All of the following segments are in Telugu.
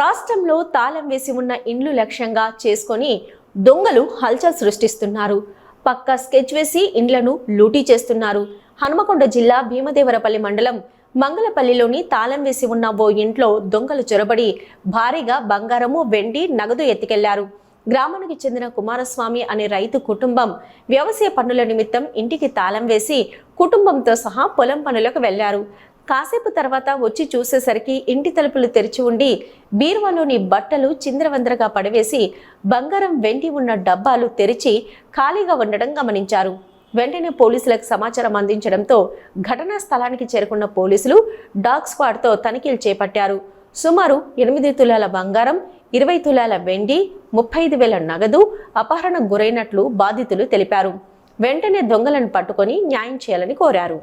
రాష్ట్రంలో తాళం వేసి ఉన్న ఇండ్లు లక్ష్యంగా చేసుకొని దొంగలు హల్చల్ సృష్టిస్తున్నారు. పక్క స్కెచ్ వేసి ఇండ్లను లూటీ చేస్తున్నారు. హనుమకొండ జిల్లా భీమదేవరపల్లి మండలం మంగళపల్లిలోని తాళం వేసి ఉన్న ఓ ఇంట్లో దొంగలు చొరబడి భారీగా బంగారము వెండి నగదు ఎత్తికెళ్ళారు. గ్రామానికి చెందిన కుమారస్వామి అనే రైతు కుటుంబం వ్యవసాయ పనుల నిమిత్తం ఇంటికి తాళం వేసి కుటుంబంతో సహా పొలం పనులకు వెళ్ళారు. కాసేపు తర్వాత వచ్చి చూసేసరికి ఇంటి తలుపులు తెరిచి ఉండి బీరువాలోని బట్టలు చింద్రవందరగా పడవేసి బంగారం వెండి ఉన్న డబ్బాలు తెరిచి ఖాళీగా ఉండడం గమనించారు. వెంటనే పోలీసులకు సమాచారం అందించడంతో ఘటనా స్థలానికి చేరుకున్న పోలీసులు డాగ్ స్క్వాడ్తో తనిఖీలు చేపట్టారు. సుమారు ఎనిమిది తులాల బంగారం ఇరవై తులాల వెండి ముప్పై ఐదు వేల నగదు అపహరణకు గురైనట్లు బాధితులు తెలిపారు. వెంటనే దొంగలను పట్టుకొని న్యాయం చేయాలని కోరారు.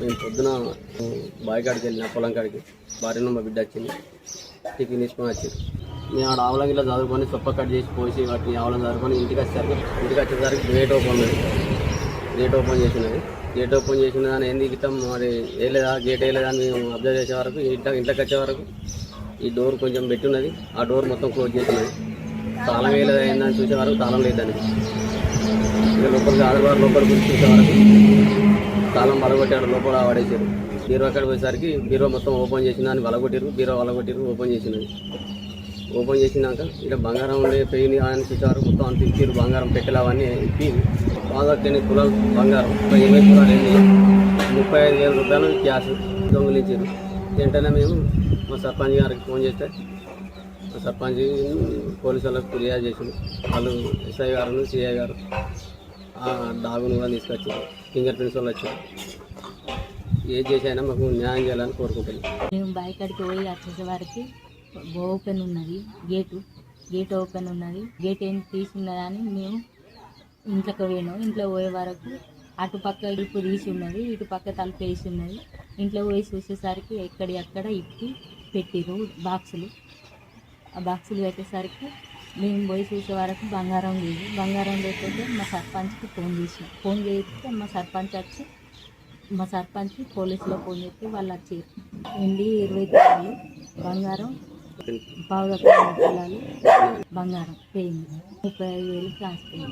మేము పొద్దున బావి కాడికి వెళ్ళిన పొలం కాడికి. భార్యను మా బిడ్డ వచ్చింది. టిఫిన్ తీసుకొని వచ్చింది. మేము ఆడ ఆవులం ఇలా చదువుకొని చొప్ప కట్ చేసి పోసి వాటిని ఆవులం చదువుకొని ఇంటికి వచ్చేసరికి ఇంటికి వచ్చేసరికి గేట్ ఓపెన్ గేట్ ఓపెన్ చేసినది. గేట్ ఓపెన్ చేసిన దాని ఏంది ఇస్తాం మరి వేయలేదా గేట్ వేయలేదా అని మేము అబ్జర్వ్ చేసే వరకు ఇంట్లో ఇంట్లోకి వచ్చే వరకు ఈ డోర్ కొంచెం పెట్టి ఉన్నది ఆ డోర్ మొత్తం క్లోజ్ చేసినది తాళం వేయలేదా ఏందని చూసే వరకు తాళం లేదని ఇక లోపలికి ఆదివారం లోపల గురించి చూసే వరకు తాళం బలగొట్టాడు లోపల పడేసారు బీరో అక్కడ పోయేసరికి బీరో మొత్తం ఓపెన్ చేసిన అని వలగొట్టిరు బీరో వలగొట్టిరు ఓపెన్ చేసినది. ఓపెన్ చేసినాక ఇక్కడ బంగారం ఉండే పెయిన్ ఆయన చూసారు. మొత్తం అంత ఇచ్చారు. బంగారం పెట్టెలు అవన్నీ ఇప్పి బాగా కొన్ని తులాలు బంగారం. ఒక ఇరవై తులాలు ముప్పై ఐదు వేల రూపాయలు క్యాష్ దొంగిలించారు వెంటనే మేము మా సర్పంచ్ గారికి ఫోన్ చేస్తే మా సర్పంచ్ పోలీసు వాళ్ళకి ఫిర్యాదు చేసింది వాళ్ళు ఎస్ఐ గారు సిఐ గారు డాగును కూడా తీసుకొచ్చారు. ఫింగర్ ప్రింట్స్ వాళ్ళు వచ్చారు. ఏది చేసైనా మాకు న్యాయం చేయాలని కోరుకుంటున్నాం. మేము బైక్ పోయి వచ్చేసే ఓపెన్ ఉన్నది గేటు గేట్ ఓపెన్ ఉన్నది గేట్ ఏం తీసిన్నదని మేము ఇంట్లోకి పోయినాం. ఇంట్లో పోయే వరకు అటుపక్క ఇప్పు తీసి ఉన్నది ఇటుపక్క తలుపు వేసి ఉన్నది. ఇంట్లో పోయి చూసేసరికి ఎక్కడి అక్కడ ఇప్పి పెట్టిరు బాక్సులు. ఆ బాక్సులు పెట్టేసరికి మేము పోయి చూసే వరకు బంగారం లేదు. బంగారం లేకపోతే మా సర్పంచ్కి ఫోన్ చేసాం ఫోన్ చేస్తే మా సర్పంచ్ వచ్చి మా సర్పంచ్ పోలీసులో ఫోన్ చేస్తే వాళ్ళు వచ్చారు. ఎండి ఇరవై తులాలు బంగారం బాగా బంగారం పోయింది ముప్పై ఐదు వేలు క్లాస్